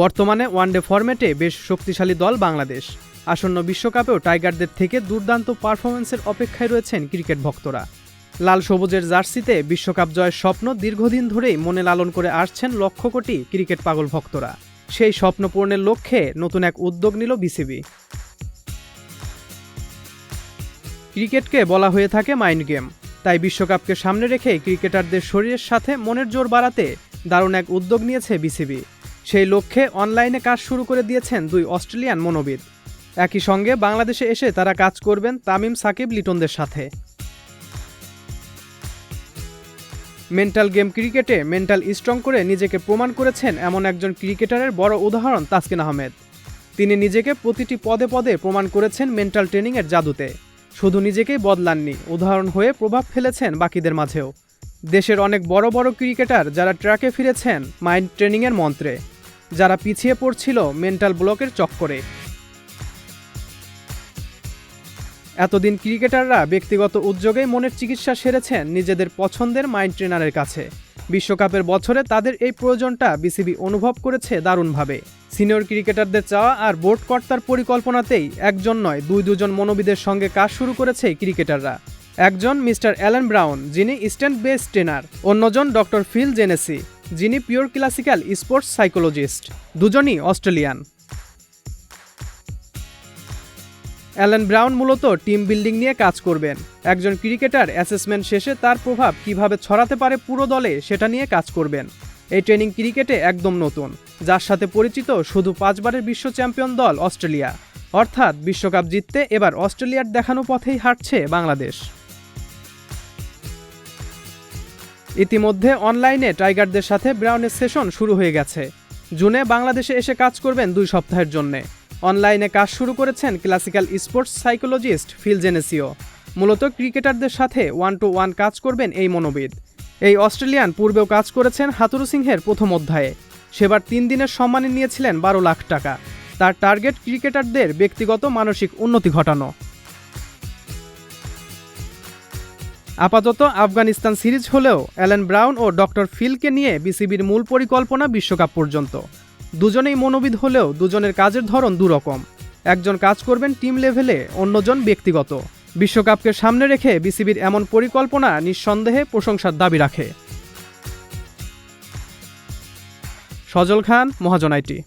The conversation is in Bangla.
বর্তমানে ওয়ানডে ফরম্যাটে বেশ শক্তিশালী দল বাংলাদেশ। আসন্ন বিশ্বকাপেও টাইগারদের থেকে দুর্দান্ত পারফরমেন্সের অপেক্ষায় রয়েছেন ক্রিকেট ভক্তরা। লাল সবুজের জার্সিতে বিশ্বকাপ জয়ের স্বপ্ন দীর্ঘদিন ধরেই মনে লালন করে আসছেন লক্ষ কোটি ক্রিকেট পাগল ভক্তরা। সেই স্বপ্ন পূরণের লক্ষ্যে নতুন এক উদ্যোগ নিল বিসিবি। ক্রিকেটকে বলা হয়ে থাকে মাইন্ড গেম। তাই বিশ্বকাপকে সামনে রেখে ক্রিকেটারদের শরীরের সাথে মনের জোর বাড়াতে দারুণ এক উদ্যোগ নিয়েছে বিসিবি। সেই লক্ষ্যে অনলাইনে কাজ শুরু করে দিয়েছেন দুই অস্ট্রেলিয়ান মনোবিদ। একই সঙ্গে বাংলাদেশে এসে তারা কাজ করবেন তামিম সাকিব লিটনদের সাথে। মেন্টাল গেম ক্রিকেটে মেন্টাল স্ট্রং করে নিজেকে প্রমাণ করেছেন এমন একজন ক্রিকেটারের বড় উদাহরণ তাসকিন আহমেদ। তিনি নিজেকে প্রতিটি পদে পদে প্রমাণ করেছেন মেন্টাল ট্রেনিংয়ের জাদুতে। শুধু নিজেকেই বদলাননি, উদাহরণ হয়ে প্রভাব ফেলেছেন বাকিদের মাঝেও। দেশের অনেক বড় বড় ক্রিকেটার যারা ট্র্যাকে ফিরেছেন মাইন্ড ট্রেনিংয়ের মন্ত্রে। যারা পিছিয়ে পড়ছিল মেন্টাল ব্লকের চক্করে। এতদিন ক্রিকেটাররা ব্যক্তিগত উদ্যোগেই মনের চিকিৎসা সেরেছেন নিজেদের পছন্দের মাইন্ড ট্রেনারের কাছে। বিশ্বকাপের বছরে তাদের এই প্রয়োজনটা বিসিবি অনুভব করেছে দারুণভাবে। সিনিয়র ক্রিকেটারদের চাওয়া আর বোর্ড কর্তার পরিকল্পনাতেই একজন নয়, দুই দুজন মনোবিদের সঙ্গে কাজ শুরু করেছে ক্রিকেটাররা। একজন মিস্টার অ্যালেন ব্রাউন, যিনি স্ট্যান্ড বেস ট্রেনার, অন্যজন ডক্টর ফিল জেনেসি। যিনি পিওর ক্লাসিক্যাল স্পোর্টস সাইকোলজিস্ট। দুজনই অস্ট্রেলিয়ান। অ্যালেন ব্রাউন মূলত টিম বিল্ডিং নিয়ে কাজ করবেন। একজন ক্রিকেটার অ্যাসেসমেন্ট শেষে তার প্রভাব কীভাবে ছড়াতে পারে পুরো দলে সেটা নিয়ে কাজ করবেন। এই ট্রেনিং ক্রিকেটে একদম নতুন, যার সাথে পরিচিত শুধু পাঁচবারের বিশ্ব চ্যাম্পিয়ন দল অস্ট্রেলিয়া। অর্থাৎ বিশ্বকাপ জিততে এবার অস্ট্রেলিয়ার দেখানো পথেই হাঁটছে বাংলাদেশ। ইতিমধ্যে অনলাইনে টাইগারদের সাথে ব্রাউনের সেশন শুরু হয়ে গেছে। জুনে বাংলাদেশে এসে কাজ করবেন দুই সপ্তাহের জন্যে। অনলাইনে কাজ শুরু করেছেন ক্লাসিক্যাল স্পোর্টস সাইকোলজিস্ট ফিল জেনেসিও। মূলত ক্রিকেটারদের সাথে ওয়ান টু ওয়ান কাজ করবেন এই মনোবিদ। এই অস্ট্রেলিয়ান পূর্বেও কাজ করেছেন হাতুরু সিংহের প্রথম অধ্যায়ে। সেবার তিন দিনের সম্মানে নিয়েছিলেন বারো লাখ টাকা। তার টার্গেট ক্রিকেটারদের ব্যক্তিগত মানসিক উন্নতি ঘটানো। আপাতত আফগানিস্তান সিরিজ হলেও অ্যালেন ব্রাউন ও ডক্টর ফিলকে নিয়ে বিসিবির মূল পরিকল্পনা বিশ্বকাপ পর্যন্ত। দুজনেই মনোবিদ হলেও দুজনের কাজের ধরন দুরকম। একজন কাজ করবেন টিম লেভেলে, অন্যজন ব্যক্তিগত। বিশ্বকাপকে সামনে রেখে বিসিবির এমন পরিকল্পনা নিঃসন্দেহে প্রশংসার দাবি রাখে। সজল খান, মহাজন আইটি।